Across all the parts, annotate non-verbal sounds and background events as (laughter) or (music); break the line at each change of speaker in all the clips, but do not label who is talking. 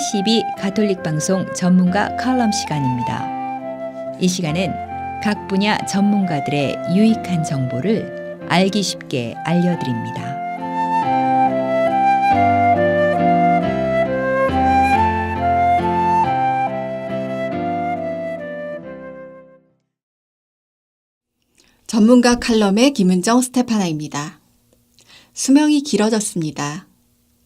KCB 가톨릭 방송 전문가 칼럼 시간입니다. 이 시간은 각 분야 전문가들의 유익한 정보를 알기 쉽게 알려드립니다.
전문가 칼럼의 김은정 스테파나입니다. 수명이 길어졌습니다.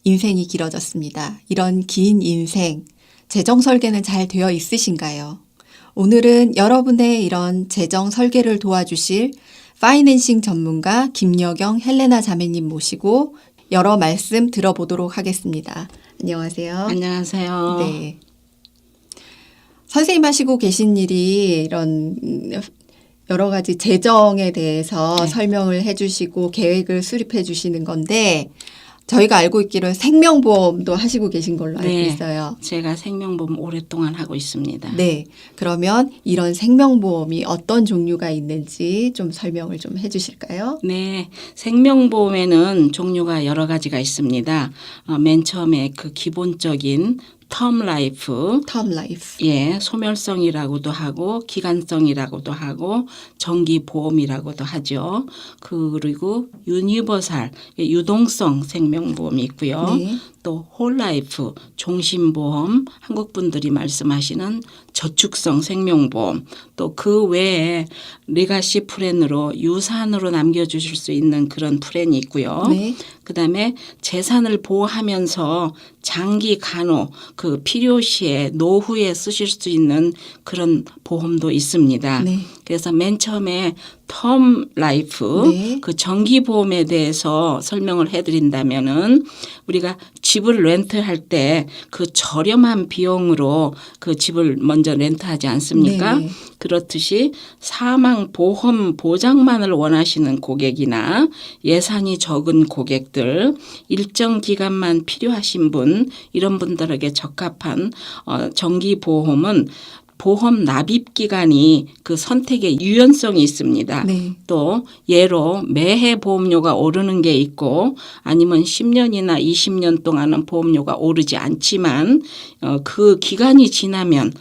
인생이 길어졌습니다. 이런 긴 인생, 재정 설계는 잘 되어 있으신가요? 오늘은 여러분의 이런 재정 설계를 도와주실 파이낸싱 전문가 김여경 헬레나 자매님 모시고 여러 말씀 들어보도록 하겠습니다. 안녕하세요.
안녕하세요.
네. 선생님 하시고 계신 일이 이런 여러 가지 재정에 대해서
네.
설명을 해주시고 계획을 수립해 주시는 건데 저희가 알고 있기로는 생명보험도 하시고 계신 걸로 알고
네.
있어요.
제가 생명보험 오랫동안 하고 있습니다.
네. 그러면 이런 생명보험이 어떤 종류가 있는지 좀 설명을 좀 해주실까요?
네, 생명보험에는 종류가 여러 가지가 있습니다. 어, 맨 처음에 그 기본적인 텀 라이프,
텀 라이프.
예, 소멸성이라고도 하고 기간성이라고도 하고 정기 보험이라고도 하죠. 그리고 유니버살 유동성 생명보험이 있고요.
네.
또 홀라이프 종신보험 한국 분들이 말씀하시는 저축성 생명보험 또 그 외에 리가시 플랜으로 유산으로 남겨주실 수 있는 그런 플랜이 있고요.
네.
그다음에 재산을 보호하면서 장기 간호 그 필요시에 노후에 쓰실 수 있는 그런 보험도 있습니다.
네.
그래서 맨 처음에 텀 라이프
네.
그 정기 보험에 대해서 설명을 해드린다면은 우리가 집을 렌트할 때 그 저렴한 비용으로 그 집을 먼저 렌트하지 않습니까?
네.
그렇듯이 사망 보험 보장만을 원하시는 고객이나 예산이 적은 고객들 일정 기간만 필요하신 분 이런 분들에게 적합한 어, 정기 보험은 보험 납입 기간이 그 선택의 유연성이 있습니다.
네.
또 예로 매해 보험료가 오르는 게 있고 아니면 10년이나 20년 동안은 보험료가 오르지 않지만 어, 그 기간이 지나면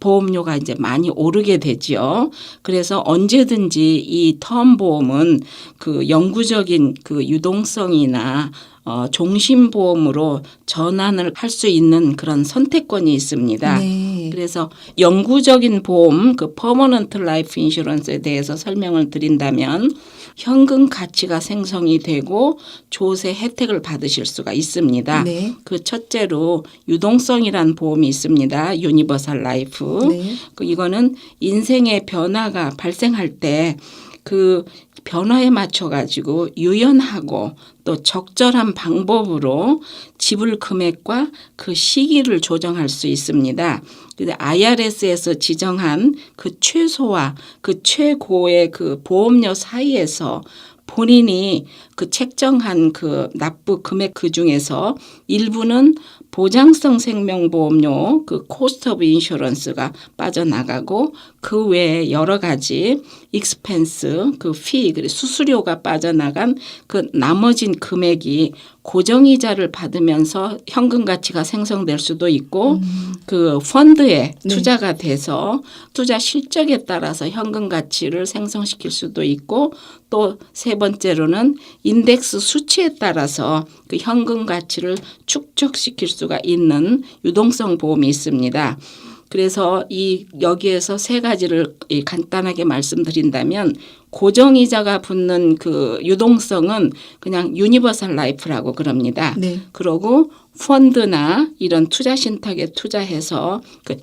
보험료가 이제 많이 오르게 되지요. 그래서 언제든지 이 텀 보험은 그 영구적인 그 유동성이나 어, 종신보험으로 전환을 할 수 있는 그런 선택권이 있습니다.
네.
그래서 영구적인 보험, 그 퍼머넌트 라이프 인슈런스에 대해서 설명을 드린다면 현금 가치가 생성이 되고 조세 혜택을 받으실 수가 있습니다.
네.
그 첫째로 유동성이란 보험이 있습니다. 유니버설 라이프.
네.
그 이거는 인생의 변화가 발생할 때그 변화에 맞춰 가지고 유연하고 또 적절한 방법으로 지불 금액과 그 시기를 조정할 수 있습니다. 근데 IRS에서 지정한 그 최소와 그 최고의 그 보험료 사이에서 본인이 그 책정한 그 납부 금액 그 중에서 일부는 보장성 생명보험료 그 코스트 오브 인슈런스가 빠져나가고 그 외에 여러 가지 익스펜스 그 피 그리고 수수료가 빠져나간 그 나머진 금액이 고정이자를 받으면서 현금 가치가 생성될 수도 있고 그 펀드에
네.
투자가 돼서 투자 실적에 따라서 현금 가치를 생성시킬 수도 있고 또 세 번째로는 인덱스 수치에 따라서 그 현금 가치를 축적시킬 수가 있는 유동성 보험이 있습니다. 그래서 이 여기에서 세 가지를 이 간단하게 말씀드린다면 고정이자가 붙는 그 유동성은 그냥 유니버설 라이프라고 그럽니다.
네.
그러고 펀드나 이런 투자 신탁에 투자해서 그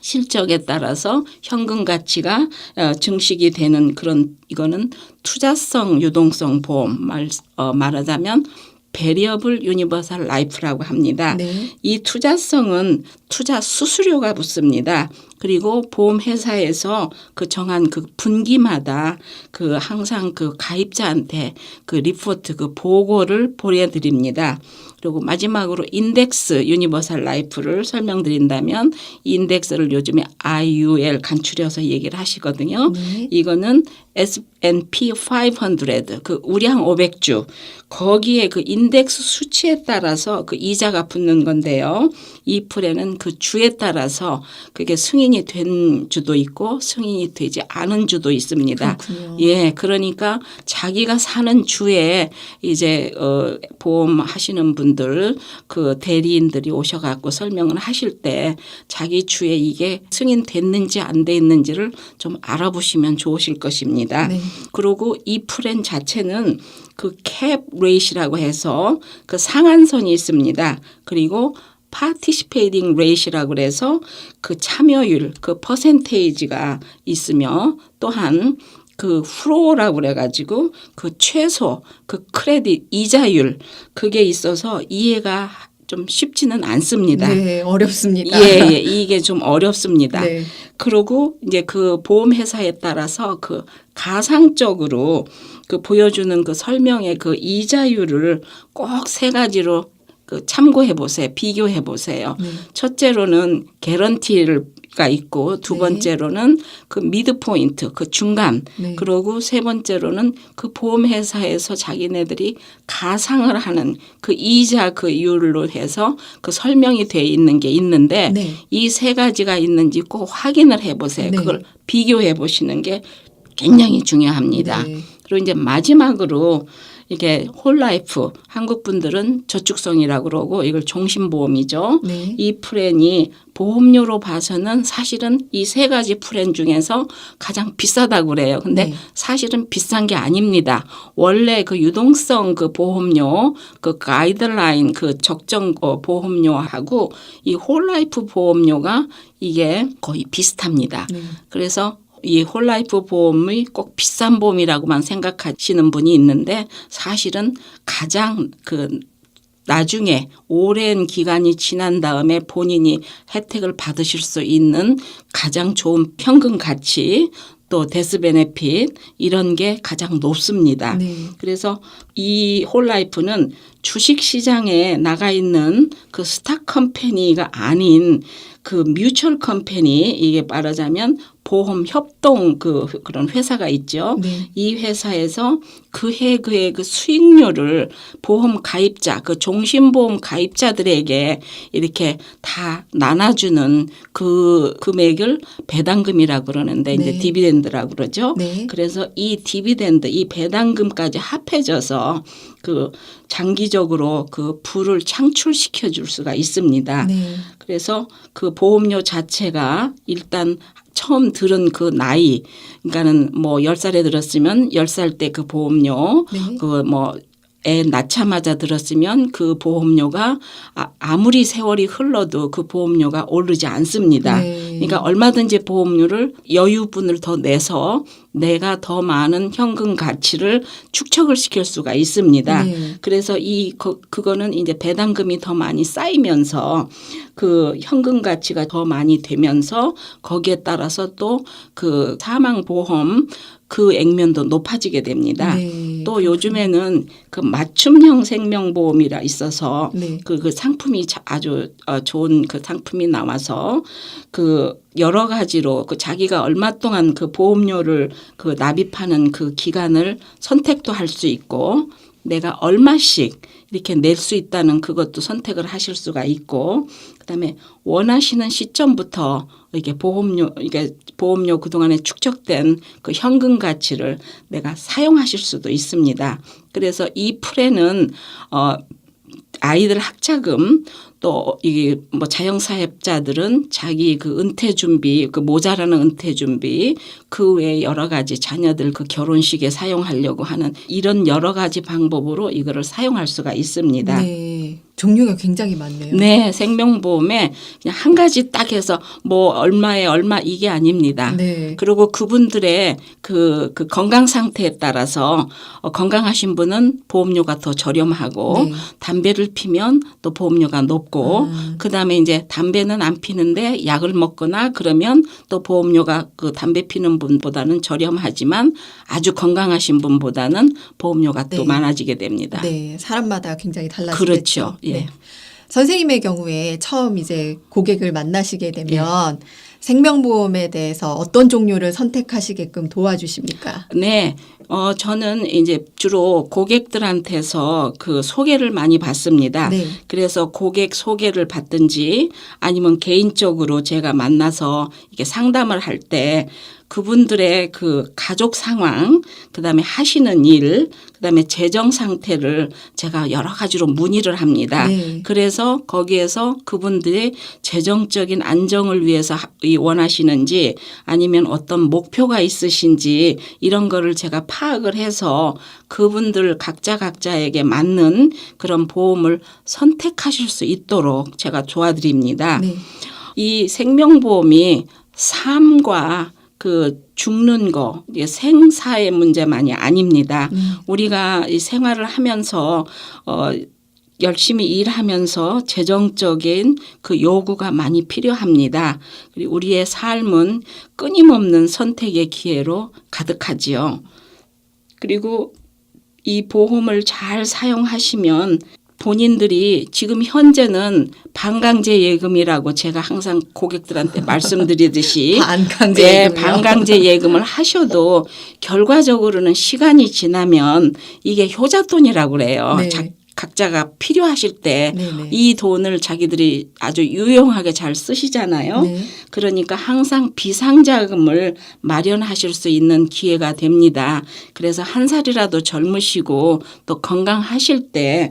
실적에 따라서 현금 가치가 어, 증식이 되는 그런 이거는 투자성 유동성 보험 말 어, 말하자면 베리어블 유니버설 라이프라고 합니다.
네.
이 투자성은 투자 수수료가 붙습니다. 그리고 보험 회사에서 그 정한 그 분기마다 그 항상 그 가입자한테 그 리포트 그 보고를 보내 드립니다. 그리고 마지막으로 인덱스 유니버설 라이프를 설명드린다면 이 인덱스를 요즘에 IUL 간추려서 얘기를 하시거든요.
네.
이거는 S&P 500, 그 우량 500주 거기에 그 인덱스 수치에 따라서 그 이자가 붙는 건데요. 이 프레는 그 주에 따라서 그게 승인 이 된 주도 있고 승인이 되지 않은 주도 있습니다.
그렇군요.
예, 그러니까 자기가 사는 주에 이제 어 보험 하시는 분들 그 대리인들이 오셔 갖고 설명을 하실 때 자기 주에 이게 승인 됐는지 안돼 있는지를 좀 알아보시면 좋으실 것입니다.
네.
그리고 이 프렌 자체는 그캡 레이시라고 해서 그 상한선이 있습니다. 그리고 파티시페이팅 레이시라고 그래서 그 참여율 그 퍼센테이지가 있으며 또한 그 프로라고 그래가지고 그 최소 그 크레딧 이자율 그게 있어서 이해가 좀 쉽지는 않습니다.
네, 어렵습니다.
예, 예, 이게 좀 어렵습니다.
네.
그리고 이제 그 보험 회사에 따라서 그 가상적으로 그 보여주는 그 설명의 그 이자율을 꼭 세 가지로 그 참고해 보세요. 비교해 보세요.
네.
첫째로는 개런티가 있고 두
네.
번째로는 그 미드 포인트 그 중간
네.
그리고 세 번째로는 그 보험 회사에서 자기네들이 가상을 하는 그 이자 그 이율로 해서 그 설명이 돼 있는 게 있는데
네.
이세 가지가 있는지 꼭 확인을 해 보세요.
네.
그걸 비교해 보시는 게 굉장히 중요합니다.
네.
그리고 이제 마지막으로 이게 홀라이프 한국 분들은 저축성이라고 그러고 이걸 종신보험이죠.
네.
이 프랜이 보험료로 봐서는 사실은 이 세 가지 프랜 중에서 가장 비싸다고 그래요. 근데
네.
사실은 비싼 게 아닙니다. 원래 그 유동성 그 보험료 그 가이드라인 그 적정 어, 보험료하고 이 홀라이프 보험료가 이게 거의 비슷합니다.
네.
그래서 이 홀라이프 보험이 꼭 비싼 보험이라고만 생각하시는 분이 있는데 사실은 가장 그 나중에 오랜 기간이 지난 다음에 본인이 혜택을 받으실 수 있는 가장 좋은 평균 가치 또 데스 베네핏 이런 게 가장 높습니다.
네.
그래서 이 홀라이프는 주식 시장에 나가 있는 그 스탁 컴퍼니가 아닌 그 뮤추얼 컴퍼니 이게 말하자면 보험 협동 그 그런 회사가 있죠.
네.
이 회사에서 그해 그해 그 수익률을 보험 가입자 그 종신보험 가입자들에게 이렇게 다 나눠주는 그 금액을 배당금이라고 그러는데 이제
네.
디비덴드라고 그러죠.
네.
그래서 이 디비덴드 이 배당금까지 합해져서 그 장기적으로 그 부를 창출시켜 줄 수가 있습니다.
네.
그래서 그 보험료 자체가 일단 처음 들은 그 나이 그러니까는 뭐 10살에 들었으면 10살 때 그 보험료
네.
그뭐 애 낳자마자 들었으면 그 보험료가 아, 아무리 세월이 흘러도 그 보험료가 오르지 않습니다.
네.
그러니까 얼마든지 보험료를 여유분을 더 내서 내가 더 많은 현금 가치를 축적을 시킬 수가 있습니다.
네.
그래서 이 그, 그거는 이제 배당금이 더 많이 쌓이면서 그 현금 가치가 더 많이 되면서 거기에 따라서 또 그 사망 보험 그 액면도 높아지게 됩니다.
네.
또 요즘에는 그 맞춤형 생명보험이라 있어서
네.
그, 그 상품이 자- 아주 어, 좋은 그 상품이 나와서 그 여러 가지로 그 자기가 얼마 동안 그 보험료를 그 납입하는 그 기간을 선택도 할 수 있고 내가 얼마씩 이렇게 낼 수 있다는 그것도 선택을 하실 수가 있고 그다음에 원하시는 시점부터 이게 보험료 이게 보험료 그동안에 축적된 그 현금 가치를 내가 사용하실 수도 있습니다. 그래서 이 프레는 어 아이들 학자금 또 이게 뭐 자영사업자들은 자기 그 은퇴 준비 그 모자라는 은퇴 준비 그 외에 여러 가지 자녀들 그 결혼식에 사용하려고 하는 이런 여러 가지 방법으로 이거를 사용할 수가 있습니다.
네. 종류가 굉장히 많네요.
네, 생명보험에 그냥 한 가지 딱 해서 뭐 얼마에 얼마 이게 아닙니다.
네.
그리고 그분들의 그, 그 건강 상태에 따라서 어, 건강하신 분은 보험료가 더 저렴하고
네.
담배를 피면 또 보험료가 높고
아.
그다음에 이제 담배는 안 피는데 약을 먹거나 그러면 또 보험료가 그 담배 피는 분보다는 저렴하지만 아주 건강하신 분보다는 보험료가 또
네.
많아지게 됩니다.
네. 사람마다 굉장히 달라지겠죠.
그렇죠. 예.
네. 선생님의 경우에 처음 이제 고객을 만나시게 되면 생명보험에 대해서 어떤 종류를 선택하시게끔 도와주십니까?
네, 어, 저는 이제 주로 고객들한테서 그 소개를 많이 받습니다.
네.
그래서 고객 소개를 받든지 아니면 개인적으로 제가 만나서 이게 상담을 할때 그분들의 그 가족 상황, 그 다음에 하시는 일, 그 다음에 재정 상태를 제가 여러 가지로 문의를 합니다.
네.
그래서 거기에서 그분들의 재정적인 안정을 위해서 원하시는지 아니면 어떤 목표가 있으신지 이런 거를 제가 파악을 해서 그분들 각자 각자에게 맞는 그런 보험을 선택하실 수 있도록 제가 도와드립니다.
네.
이 생명보험이 삶과 그 죽는 거, 생사의 문제만이 아닙니다.
음.
우리가 이 생활을 하면서 어 열심히 일하면서 재정적인 그 요구가 많이 필요합니다. 그리고 우리의 삶은 끊임없는 선택의 기회로 가득하지요. 그리고 이 보험을 잘 사용하시면 본인들이 지금 현재는 반강제 예금이라고 제가 항상 고객들한테 말씀드리듯이 (laughs)
반강제
네,
예금이요?
반강제 예금을 하셔도 결과적으로는 시간이 지나면 이게 효자돈이라고 그래요.
네.
자- 각자가 필요하실 때이
네네.
돈을 자기들이 아주 유용하게 잘 쓰시잖아요.
네.
그러니까 항상 비상자금을 마련하실 수 있는 기회가 됩니다. 그래서 한 살이라도 젊으시고 또 건강하실 때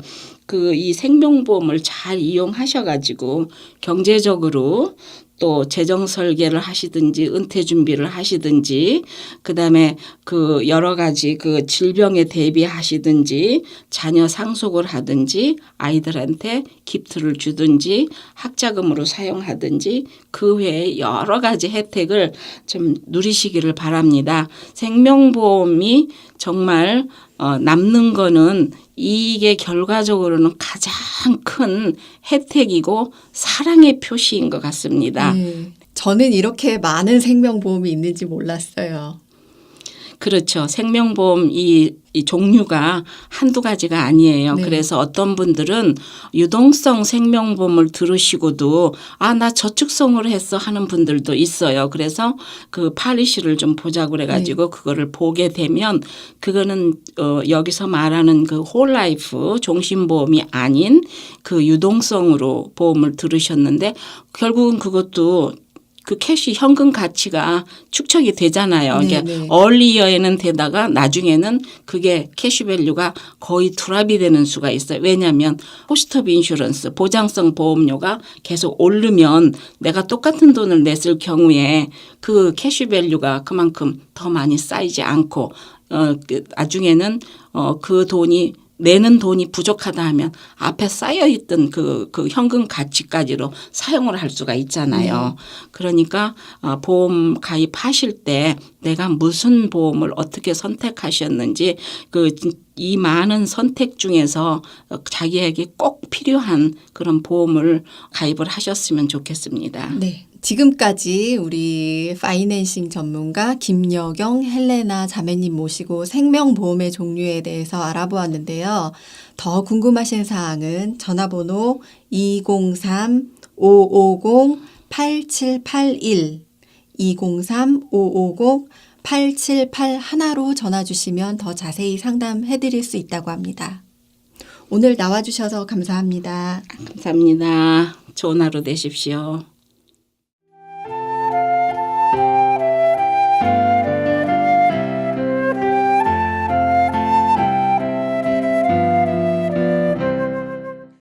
그 이 생명보험을 잘 이용하셔가지고 경제적으로 또 재정 설계를 하시든지 은퇴 준비를 하시든지 그다음에 그 여러 가지 그 질병에 대비하시든지 자녀 상속을 하든지 아이들한테 기프트를 주든지 학자금으로 사용하든지 그 외에 여러 가지 혜택을 좀 누리시기를 바랍니다. 생명보험이 정말 어, 남는 거는 이게 결과적으로는 가장 큰 혜택이고 사랑의 표시인 것 같습니다.
네. 저는 이렇게 많은 생명보험이 있는지 몰랐어요.
그렇죠. 생명보험 이, 이 종류가 한두 가지가 아니에요.
네.
그래서 어떤 분들은 유동성 생명보험을 들으시고도 아, 나 저축성을 했어 하는 분들도 있어요. 그래서 그 팔리시를 좀 보자고 그래가지고
네.
그거를 보게 되면 그거는 어, 여기서 말하는 그 홀라이프 종신보험이 아닌 그 유동성으로 보험을 들으셨는데 결국은 그것도 그 캐시 현금 가치가 축적이 되잖아요.
네,
이게
네.
얼리어에는 되다가 나중에는 그게 캐시 밸류가 거의 드랍이 되는 수가 있어요. 왜냐하면 호스터비 인슈런스 보장성 보험료가 계속 오르면 내가 똑같은 돈을 냈을 경우에 그 캐시 밸류가 그만큼 더 많이 쌓이지 않고 어, 그 나중에는 어, 그 돈이 내는 돈이 부족하다 하면 앞에 쌓여 있던 그, 그 현금 가치까지로 사용을 할 수가 있잖아요. 그러니까 어, 보험 가입하실 때 내가 무슨 보험을 어떻게 선택하셨는지 그 이 많은 선택 중에서 어, 자기에게 꼭 필요한 그런 보험을 가입을 하셨으면 좋겠습니다.
네. 지금까지 우리 파이낸싱 전문가 김여경 헬레나 자매님 모시고 생명보험의 종류에 대해서 알아보았는데요. 더 궁금하신 사항은 전화번호 203-550-8781 203-550-8781로 전화 주시면 더 자세히 상담해 드릴 수 있다고 합니다. 오늘 나와 주셔서 감사합니다.
감사합니다. 좋은 하루 되십시오.